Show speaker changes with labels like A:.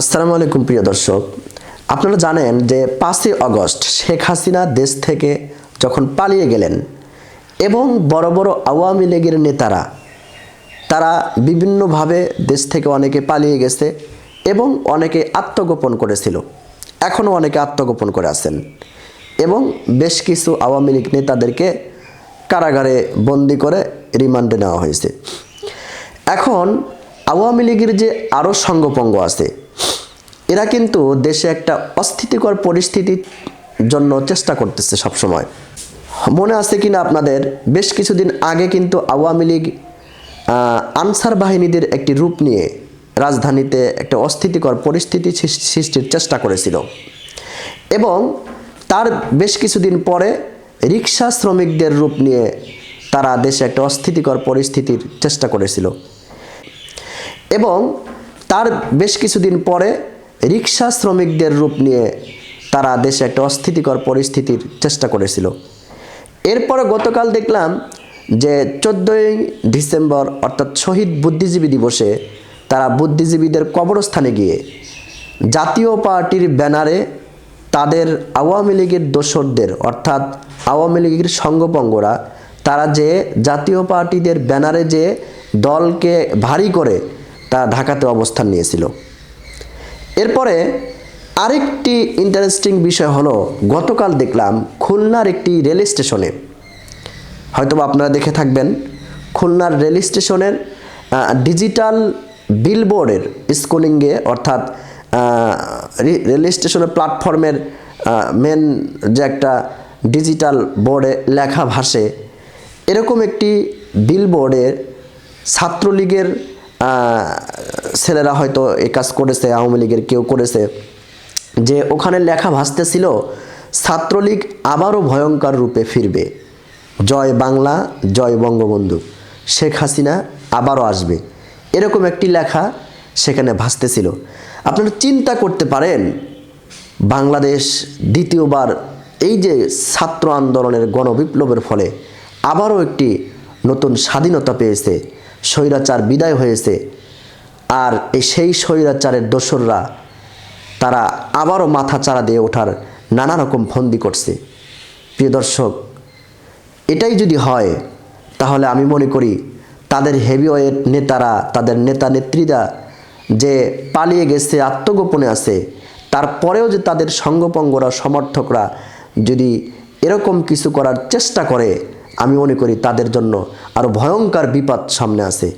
A: আসসালামু আলাইকুম, প্রিয় দর্শক। আপনারা জানেন যে পাঁচই অগস্ট শেখ হাসিনা দেশ থেকে যখন পালিয়ে গেলেন এবং বড় বড় আওয়ামী লীগের নেতারা, তারা বিভিন্নভাবে দেশ থেকে অনেকে পালিয়ে গেছে এবং অনেকে আত্মগোপন করেছিল। এখনও অনেকে আত্মগোপন করে আছেন এবং বেশ কিছু আওয়ামী লীগ নেতাদেরকে কারাগারে বন্দি করে রিমান্ডে নেওয়া হয়েছে। এখন আওয়ামী লীগের যে আরও সঙ্গপঙ্গ আছে এরা কিন্তু দেশে একটা অস্থিতিকর পরিস্থিতির জন্য চেষ্টা করতেছে সবসময়। মনে আছে কিনা আপনাদের? বেশ কিছুদিন আগে কিন্তু আওয়ামী লীগ আনসার বাহিনীদের একটি রূপ নিয়ে রাজধানীতে একটা অস্থিতিকর পরিস্থিতি সৃষ্টির চেষ্টা করেছিল। এবং তার বেশ কিছুদিন পরে রিক্সা শ্রমিকদের রূপ নিয়ে তারা দেশে একটা অস্থিতিকর পরিস্থিতির চেষ্টা করেছিল। এবং তার বেশ কিছুদিন পরে রিক্সা শ্রমিকদের রূপ নিয়ে তারা দেশে একটা অস্থিতিকর পরিস্থিতির চেষ্টা করেছিল। এরপরে গতকাল দেখলাম যে চোদ্দোই ডিসেম্বর, অর্থাৎ শহীদ বুদ্ধিজীবী দিবসে তারা বুদ্ধিজীবীদের কবরস্থানে গিয়ে জাতীয় পার্টির ব্যানারে তাদের আওয়ামী লীগের দোসরদের, অর্থাৎ আওয়ামী লীগের সঙ্গপঙ্গরা, তারা যে জাতীয় পার্টিদের ব্যানারে যে দলকে ভারী করে তা ঢাকাতে অবস্থান নিয়েছিল। এরপরে আরেকটি ইন্টারেস্টিং বিষয় হলো, গতকাল দেখলাম খুলনার একটি রেল স্টেশনে হয়তো আপনারা দেখে থাকবেন, খুলনার রেল স্টেশনের ডিজিটাল বিলবোর্ডের স্কুলিংয়ে অর্থাৎ রেল স্টেশনের প্ল্যাটফর্মের মেন যে একটা ডিজিটাল বোর্ডে লেখা ভাসে, এরকম একটি বিলবোর্ডের ছাত্রলীগের ছেলেরা হয়তো এ কাজ করেছে, আওয়ামী লীগের কেউ করেছে। যে ওখানে লেখা ভাসতেছিল, ছাত্রলীগ আবারও ভয়ঙ্কর রূপে ফিরবে। জয় বাংলা, জয় বঙ্গবন্ধু। শেখ হাসিনা আবারও আসবে। এরকম একটি লেখা সেখানে ভাসতেছিল। আপনারা চিন্তা করতে পারেন, বাংলাদেশ দ্বিতীয়বার এই যে ছাত্র আন্দোলনের গণবিপ্লবের ফলে আবারও একটি নতুন স্বাধীনতা পেয়েছে। স্বৈরাচার বিদায় হয়েছে। আর এই সেই স্বৈরাচারের দোসররা, তারা আবারও মাথা চারা দিয়ে ওঠার নানা রকম ফন্দি করছে। প্রিয় দর্শক, এটাই যদি হয়, তাহলে আমি মনে করি তাদের হেভিওয়েট নেতারা, তাদের নেতা নেত্রীরা যে পালিয়ে গেছে, আত্মগোপনে আছে, তারপরেও যে তাদের সঙ্গপঙ্গরা, সমর্থকরা যদি এরকম কিছু করার চেষ্টা করে আমি মনে করি তাদের জন্য আরও ভয়ঙ্কর বিপদ সামনে আছে